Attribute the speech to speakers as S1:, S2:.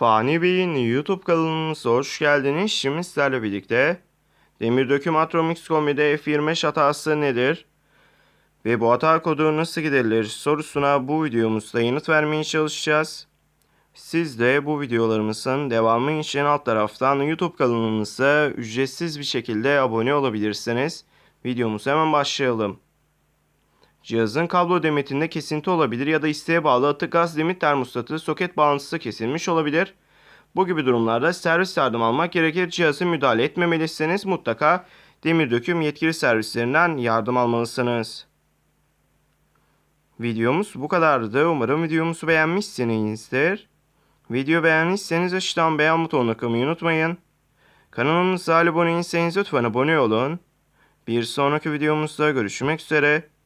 S1: Fani Bey'in YouTube kanalımıza hoş geldiniz. Şimdi sizlerle birlikte Demir Döküm Atromix Kombi'de F25 hatası nedir? Ve bu hata kodu nasıl giderilir sorusuna bu videomuzda yanıt vermeye çalışacağız. Siz de bu videolarımızın devamı için alt taraftan YouTube kanalımıza ücretsiz bir şekilde abone olabilirsiniz. Videomuza hemen başlayalım. Cihazın kablo demetinde kesinti olabilir ya da isteğe bağlı atık gaz limit termostatı soket bağlantısı kesilmiş olabilir. Bu gibi durumlarda servis yardım almak gerekir. Cihazı müdahale etmemelisiniz. Mutlaka demir döküm yetkili servislerinden yardım almalısınız. Videomuz bu kadardı. Umarım videomuzu beğenmişsinizdir. Video beğendiyseniz aşağıdan beğen butonuna kılmayı unutmayın. Kanalımıza abone değilseniz lütfen abone olun. Bir sonraki videomuzda görüşmek üzere.